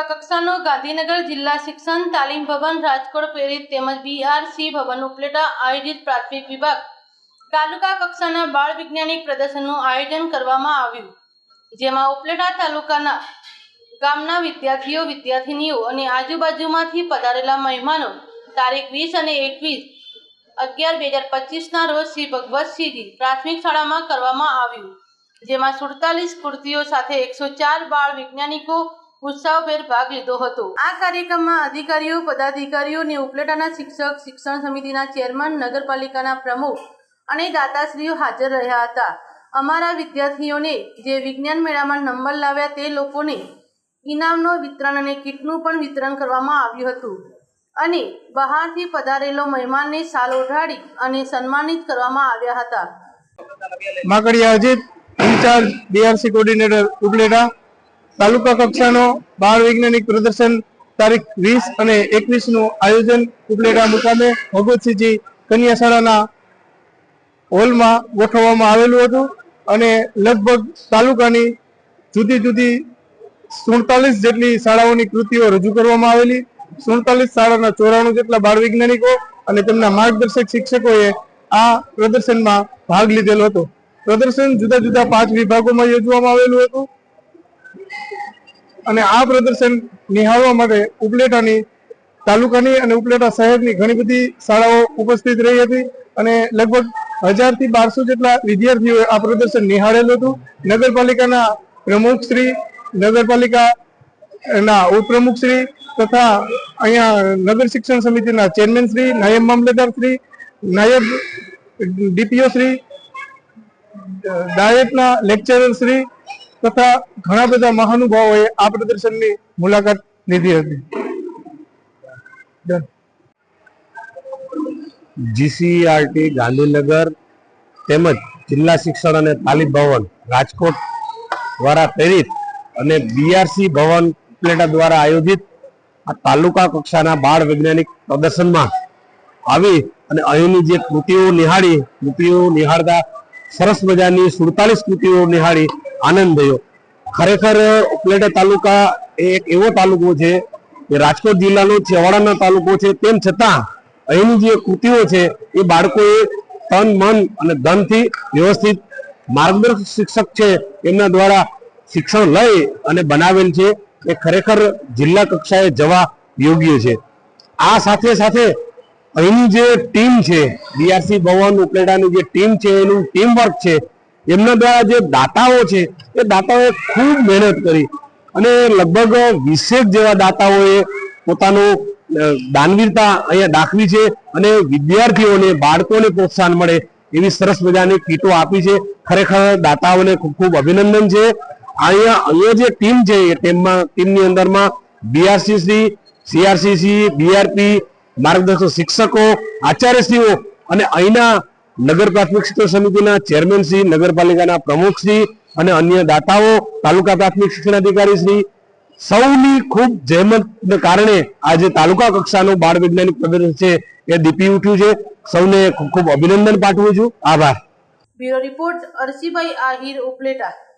તાલુકાનો ગાંધીનગર જિલ્લા શિક્ષણ તાલીમ ભવન રાજકોટ પ્રેરિત તેમજ બીઆરસી ભવન ઉપલેટા આયોજિત પ્રાથમિક વિભાગ તાલુકા કક્ષાના બાળ વૈજ્ઞાનિક પ્રદર્શનનું આયોજન કરવામાં આવ્યું. જેમાં ઉપલેટા તાલુકાના ગામના વિદ્યાર્થીઓ, વિદ્યાર્થિનીઓ અને આજુબાજુમાંથી પધારેલા મહેમાનો તારીખ વીસ અને એકવીસ અગિયાર બે હજાર પચીસના રોજ શ્રી ભગવતસિંહજી પ્રાથમિક શાળામાં કરવામાં આવ્યું. જેમાં સુડતાલીસ કૃતિઓ સાથે એકસો ચાર બાળ વૈજ્ઞાનિકો ઉત્સાહભેર ભાગ લીધો હતો. આ કાર્યક્રમમાં અધિકારીઓ પદાધિકારીઓને ઉપલેટાના શિક્ષક શિક્ષણ સમિતિના ચેરમેન નગરપાલિકાના પ્રમુખ અને દાતાશ્રીઓ હાજર રહ્યા હતા. અમારા વિદ્યાર્થીઓને જે વિજ્ઞાન મેળામાં નંબર લાવ્યા તે લોકોને ઇનામનો વિતરણ અને કીટનું પણ વિતરણ કરવામાં આવ્યું હતું. અને બહારથી પધારેલો મહેમાનને શાલ ઓઢાડી અને સન્માનિત કરવામાં આવ્યા હતા. Makadiya Ajit in-charge BRC coordinator Upleta taluka કક્ષાનો બાળ વૈજ્ઞાનિક પ્રદર્શન તારીખ વીસ અને એકવીસનું આયોજન ઉપલેટા મુકામે ભગવતસિંહજી કન્યા શાળાના હોલમાં ગોઠવવામાં આવેલું હતું અને લગભગ તાલુકાની જુદી જુદી સુડતાલીસ જેટલી શાળાઓની કૃતિઓ રજૂ કરવામાં આવેલી. સુડતાલીસ શાળાના ચોરાણું જેટલા બાળ વૈજ્ઞાનિકો અને તેમના માર્ગદર્શક શિક્ષકોએ આ પ્રદર્શનમાં ભાગ લીધેલો હતો. પ્રદર્શન જુદા જુદા પાંચ વિભાગોમાં યોજવામાં આવેલું હતું. અને આ પ્રદર્શન નિહાળવા માટે ઉપલેટાની, તાલુકાની અને ઉપલેટા શહેરની ઘણી બધી શાળાઓ ઉપસ્થિત રહી હતી અને લગભગ હજારથી બારસો જેટલા વિદ્યાર્થીઓએ આ પ્રદર્શન નિહાળેલું હતું. નગરપાલિકાના પ્રમુખ શ્રી નગરપાલિકા ઉપપ્રમુખ શ્રી તથા અહીંયા નગર શિક્ષણ સમિતિના ચેરમેન શ્રી, નાયબ મામલેદાર શ્રી, નાયબ ડીપીઓ શ્રી, ડાયટના લેક્ચરર શ્રી તથા ઘણા બધા મહાનુભાવોએ આ પ્રદર્શનની મુલાકાત લીધી હતી. જીસીઆરટી ગાંધીનગર તેમજ જિલ્લા શિક્ષણ અને તાલીમ ભવન રાજકોટ દ્વારા પ્રેરિત અને બીઆરસી ભવન પ્લેટા દ્વારા આયોજિત આ તાલુકા કક્ષાના બાળ વૈજ્ઞાનિક પ્રદર્શનમાં આવી અને અહીંની જે કૃતિઓ નિહાળી, કૃતિઓ નિહાળતા સરસ મજાની સુડતાલીસ કૃતિઓ નિહાળી આનંદ થયો ખરેખર, ઉપલેટા તાલુકા એ એક એવો તાલુકો છે કે રાજકોટ જિલ્લાનો છેવાડાનો તાલુકો છે. તેમ છતાં, અહીંની જે કૃતિઓ છે, એ બાળકોએ તન, મન અને ધનથી વ્યવસ્થિત માર્ગદર્શક શિક્ષક છે. એમના દ્વારા શિક્ષણ લઈ અને બનાવેલ છે. એ ખરેખર જિલ્લા કક્ષાએ જવા યોગ્ય છે. આ સાથે સાથે અહીંની જે ટીમ છે બીઆરસી ભવન ઉપલેટાની જે ટીમ છે, એનું ટીમ વર્ક છે એમના દ્વારા જે દાતાઓ છે, એ દાતાઓએ ખૂબ મહેનત કરી. અને લગભગ વીસેક જેવા દાતાઓએ પોતાનું દાનવીરતા અહીંયા દાખવી છે અને વિદ્યાર્થીઓને, બાળકોને પ્રોત્સાહન મળે એવી સરસ મજાની કીટો આપી છે. ખરેખર દાતાઓને ખૂબ ખૂબ અભિનંદન છે. અહીંયા અહીંયા જે ટીમ છે એ ટીમમાં, ટીમની અંદરમાં બીઆરસીસી, સીઆરસીસી, બીઆરપી, માર્ગદર્શક શિક્ષકો, આચાર્યશ્રીઓ અને અહીંના નગર પ્રાથમિક શિક્ષણ સમિતિના ચેરમેન શ્રી, નગરપાલિકાના પ્રમુખ શ્રી અને અન્ય દાતાઓ, તાલુકા પ્રાથમિક શિક્ષણ અધિકારી શ્રી. સૌની ખૂબ જહેમતને કારણે આજે તાલુકા કક્ષાનું બાળ વૈજ્ઞાનિક પ્રદર્શન છે એ દીપી ઉઠ્યું છે. સૌને ખૂબ ખૂબ અભિનંદન પાઠવું છું. આભાર. Bureau report Arsibhai Ahir Upleta.